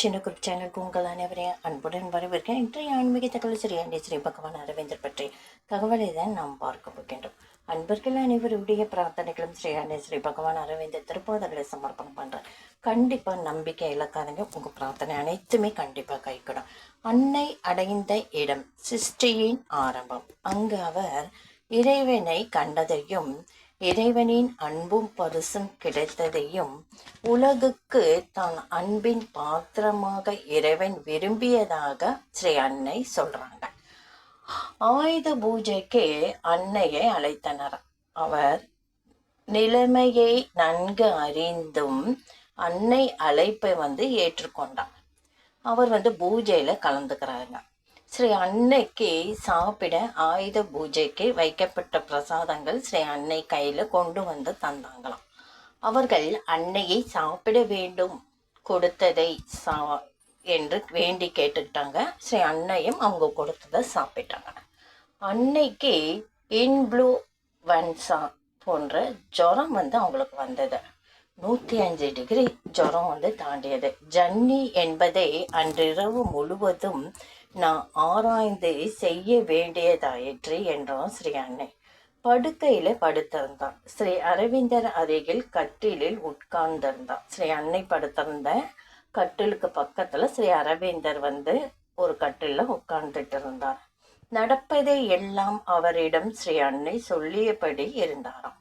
சின்ன குரூப் சேனலுக்கு உங்கள் அனைவரையும் அன்புடன் வரவேற்கிறேன். இன்றைய ஆன்மீக தகவல் ஸ்ரீ அண்டை ஸ்ரீ பகவான் அரவிந்தர் பற்றி தகவலை தான் நாம் பார்க்க போகின்றோம். அன்பர்கள் அனைவருடைய பிரார்த்தனைகளும் ஸ்ரீ அண்டை ஸ்ரீ பகவான் அரவிந்தர் திருப்பாதங்களை சமர்ப்பணம் பண்ணுறேன் கண்டிப்பாக நம்பிக்கை இழக்காதங்க. உங்கள் பிரார்த்தனை அனைத்துமே கண்டிப்பாக கைக்கூடும் அன்னை அடைந்த இடம் சிருஷ்டியின் ஆரம்பம். அங்கு அவர் இறைவனை கண்டதையும் இறைவனின் அன்பும் பரிசும் கிடைத்ததையும் உலகுக்கு தான் அன்பின் பாத்திரமாக இறைவன் விரும்பியதாக ஸ்ரீ அன்னை சொல்றாங்க. ஆயுத பூஜைக்கு அன்னையை அழைத்தனர். அவர் நிலைமையை நன்கு அறிந்தும் அன்னை அழைப்பை வந்து ஏற்றுக்கொண்டார். அவர் வந்து பூஜையில கலந்துக்கிறாங்க ஸ்ரீ அன்னைக்கு சாப்பிட ஆயுத பூஜைக்கு வைக்கப்பட்ட பிரசாதங்கள் ஸ்ரீ அன்னை கையில் கொண்டு வந்து தந்தாங்களாம். அவர்கள் அன்னையை சாப்பிட வேண்டும் கொடுத்ததை சா என்று வேண்டி கேட்டுக்கிட்டாங்க. ஸ்ரீ அன்னையும் அவங்க கொடுத்ததை சாப்பிட்டாங்க. அன்னைக்கு இன்ஃப்ளூவன்சா போன்ற ஜுரம் வந்து அவங்களுக்கு வந்தது. நூற்றி அஞ்சு டிகிரி ஜுரம் வந்து தாண்டியது. ஜன்னி என்பதை அன்றிரவு முழுவதும் நான் ஆராய்ந்து செய்ய வேண்டியதாயிற்று என்றான் ஸ்ரீ அன்னை. படுக்கையில படுத்திருந்தான். ஸ்ரீ அரவிந்தர் அருகில் கட்டிலில் உட்கார்ந்திருந்தான். ஸ்ரீ அன்னை படுத்திருந்த கட்டிலுக்கு பக்கத்துல ஸ்ரீ அரவிந்தர் வந்து ஒரு கட்டில உட்கார்ந்துட்டு இருந்தார் நடப்பதை எல்லாம் அவரிடம் ஸ்ரீ அன்னை சொல்லியபடி இருந்தாராம்.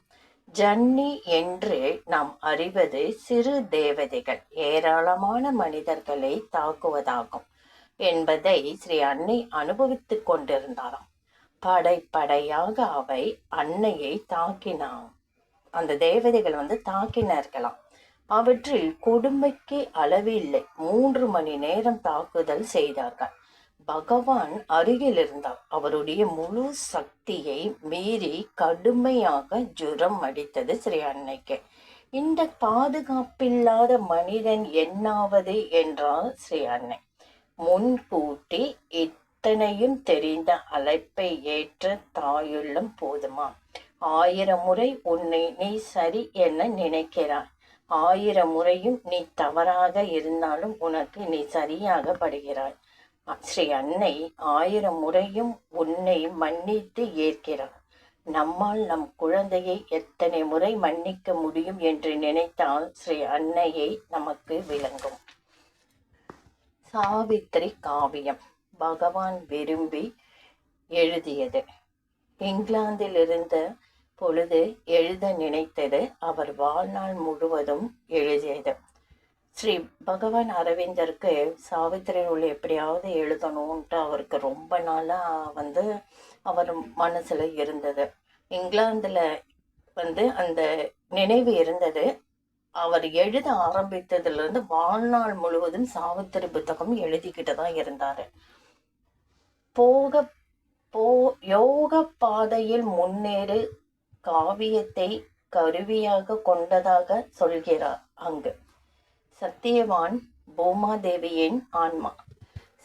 ஜன்னி என்று நாம் அறிவது சிறு தேவதைகள். ஏராளமான மனிதர்களை தாக்குவதாகும். என்பதை ஸ்ரீ அன்னை அனுபவித்துக் கொண்டிருந்தாராம். படையாக அவை அன்னையை தாக்கினான் அந்த தேவதைகள் வந்து தாக்கினார்களாம். அவற்றில் கொடுமைக்கு அளவில்லை. மூன்று மணி நேரம் தாக்குதல் செய்தார்கள். பகவான் அருகில் இருந்தார். அவருடைய முழு சக்தியை மீறி கடுமையாக ஜுரம் அடித்தது ஸ்ரீ அன்னைக்கு. இந்த பாதுகாப்பில்லாத மனிதன் என்னாவது என்றார் ஸ்ரீ அன்னை. முன்கூட்டி இத்தனையும் தெரிந்த அழைப்பை ஏற்ற தாயுள்ளம் போதுமா? ஆயிரம் முறை உன்னை நீ சரி என நினைக்கிறாய். ஆயிரம் முறையும் நீ தவறாக இருந்தாலும் உனக்கு நீ சரியாக படுகிறாய். ஸ்ரீ அன்னை ஆயிரம் முறையும் உன்னை மன்னித்து ஏற்கிறார். நம்மால் நம் குழந்தையை எத்தனை முறை மன்னிக்க முடியும் என்று நினைத்தால் ஸ்ரீ அன்னையை நமக்கு விளங்கும். சாவித்திரி காவியம். பகவான் விரும்பி எழுதியது. இங்கிலாந்தில் இருந்த பொழுது எழுத நினைத்தது அவர் வாழ்நாள் முழுவதும் எழுதியது. ஸ்ரீ பகவான் அரவிந்தருக்கு சாவித்திரி நூல் எப்படியாவது எழுதணும்ன்ட்டு அவருக்கு ரொம்ப நாளாக வந்து அவர் மனசில் இருந்தது. இங்கிலாந்தில் வந்து அந்த நினைவு இருந்தது. அவர் எழுத ஆரம்பித்ததுலேருந்து வாழ்நாள் முழுவதும் சாவித்திரி புத்தகம் எழுதிக்கிட்டு தான் இருந்தார். போக போ யோக பாதையில் முன்னேறு காவியத்தை கருவியாக கொண்டதாக சொல்கிறார் அங்கு. சத்தியவான் பூமாதேவியின் ஆன்மா.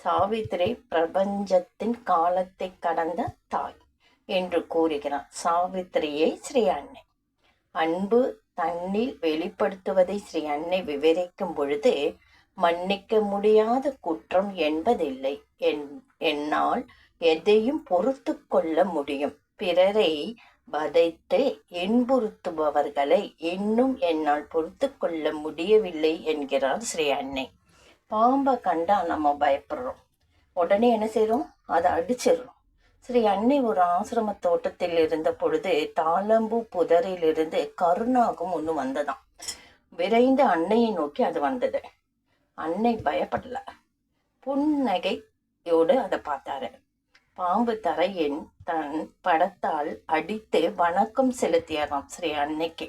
சாவித்திரி பிரபஞ்சத்தின் காலத்தை கடந்த தாய் என்று கூறுகிறார். சாவித்திரியை ஸ்ரீ அன்னை அன்பு தன்னில் வெளிப்படுத்துவதை ஸ்ரீ அன்னை விவரிக்கும் பொழுது மன்னிக்க முடியாத குற்றம் என்பதில்லை. என்னால் எதையும் பொறுத்து கொள்ள முடியும். பிறரை வதைத்து இன்புறுத்துபவர்களை இன்னும் என்னால் பொறுத்து கொள்ள முடியவில்லை என்கிறார் ஸ்ரீ அன்னை. பாம்பை கண்டா நம்ம பயப்படுறோம். உடனே என்ன செய்யறோம் அதை அடிச்சிடுறோம். ஸ்ரீ அன்னை ஒரு ஆசிரம தோட்டத்தில் இருந்த பொழுது தாளம்பூ புதரிலிருந்து கருணாகம் ஒன்று வந்ததாம். விரைந்து அன்னையை நோக்கி அது வந்தது. அன்னை பயப்படல. புன்னகையோடு அதை பார்த்தாரு. பாம்பு தரையின் தன் படத்தால் அடித்து வணக்கம் செலுத்தியதாம் ஸ்ரீ அன்னைக்கு.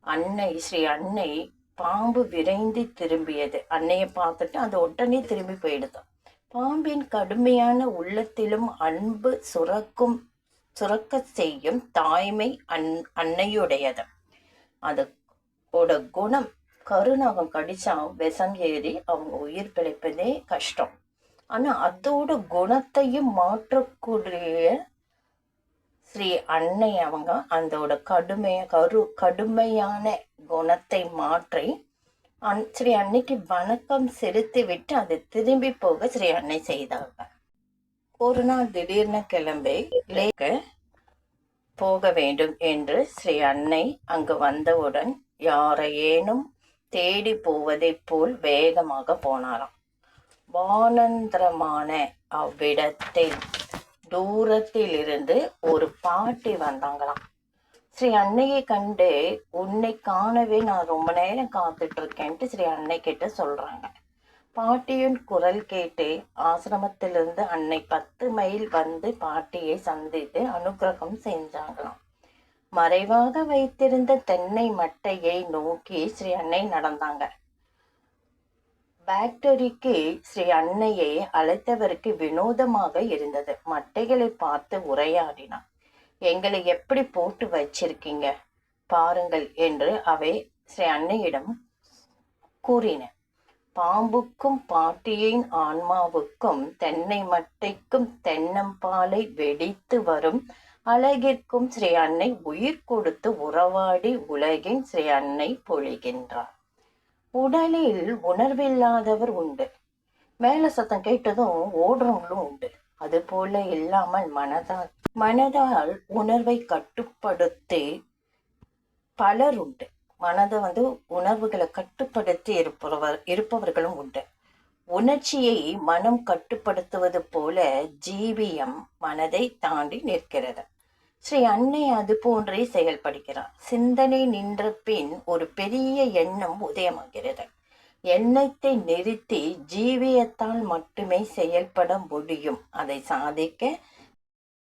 அன்னை ஸ்ரீ அன்னை பாம்பு விரைந்து திரும்பியது. அன்னையை பார்த்துட்டு அது உடனே திரும்பி போயிடுதான் பாம்பின் கடுமையான உள்ளத்திலும் அன்பு சுரக்கும் சுரக்க செய்யும் தாய்மை அன் அன்னையுடையது. அதோட குணம் கருணாகம் கடிச்சா விஷம் ஏறி அவங்க உயிர் பிழைப்பதே கஷ்டம். ஆனா அதோட குணத்தையும் மாற்றக்கூடிய ஸ்ரீ அன்னை அவங்க அதோட கடுமைய கரு கடுமையான குணத்தை மாற்றி அன் ஸ்ரீ அன்னைக்கு வணக்கம் செலுத்தி விட்டு அதை திரும்பி போக ஸ்ரீ அன்னை செய்தாங்க ஒரு நாள் திடீர்னு கிளம்பி லேக்கு போக வேண்டும் என்று ஸ்ரீ அன்னை அங்கு வந்தவுடன் யாரையேனும் தேடி போவதைப் போல் வேகமாக போனாராம். வானந்திரமான அவ்விடத்தில் தூரத்திலிருந்து ஒரு பாட்டி வந்தாங்களாம். ஸ்ரீ அன்னையை கண்டு உன்னை காணவே நான் ரொம்ப நேரம் காத்துட்டு இருக்கேன்ட்டு ஸ்ரீ அன்னை கிட்ட சொல்றாங்க. பாட்டியின் குரல் கேட்டு ஆசிரமத்திலிருந்து அன்னை பத்து மைல் வந்து பாட்டியை சந்தித்து அனுக்கிரகம் செஞ்சாங்களாம். மறைவாக வைத்திருந்த தென்னை மட்டையை நோக்கி ஸ்ரீ அன்னை நடந்தாங்க. பேக்டரிக்கு ஸ்ரீ அன்னையை அழைத்தவருக்கு வினோதமாக இருந்தது. மட்டைகளை பார்த்து உரையாடினான். எங்களை எப்படி போட்டு வச்சிருக்கீங்க பாருங்கள் என்று அவை ஸ்ரீ அன்னையிடம் கூறின. பாம்புக்கும் பாட்டியின் ஆன்மாவுக்கும் தென்னை மட்டைக்கும் தென்னம்பாலை வெடித்து வரும் அழகிற்கும் ஸ்ரீ அன்னை உயிர் கொடுத்து உறவாடி உலகின் ஸ்ரீ அன்னை பொழிகின்றார். உடலில் உணர்வில்லாதவர் உண்டு. மேல சத்தம் கேட்டதும் ஓடுறவங்களும் உண்டு. அது போல இல்லாமல் மனதால் மனதால் உணர்வை கட்டுப்படுத்தி பலர் உண்டு மனதை வந்து உணர்வுகளை கட்டுப்படுத்தி இருப்பவர் இருப்பவர்களும் உண்டு. உணர்ச்சியை மனம் கட்டுப்படுத்துவது போல ஜீவியம் மனதை தாண்டி நிற்கிறது. ஸ்ரீ அன்னை அது போன்றே செயல்படுகிறார். சிந்தனை நின்ற பின் ஒரு பெரிய எண்ணம் உதயமாகிறது. எண்ணத்தை நிறுத்தி ஜீவியத்தால் மட்டுமே செயல்பட முடியும். அதை சாதிக்க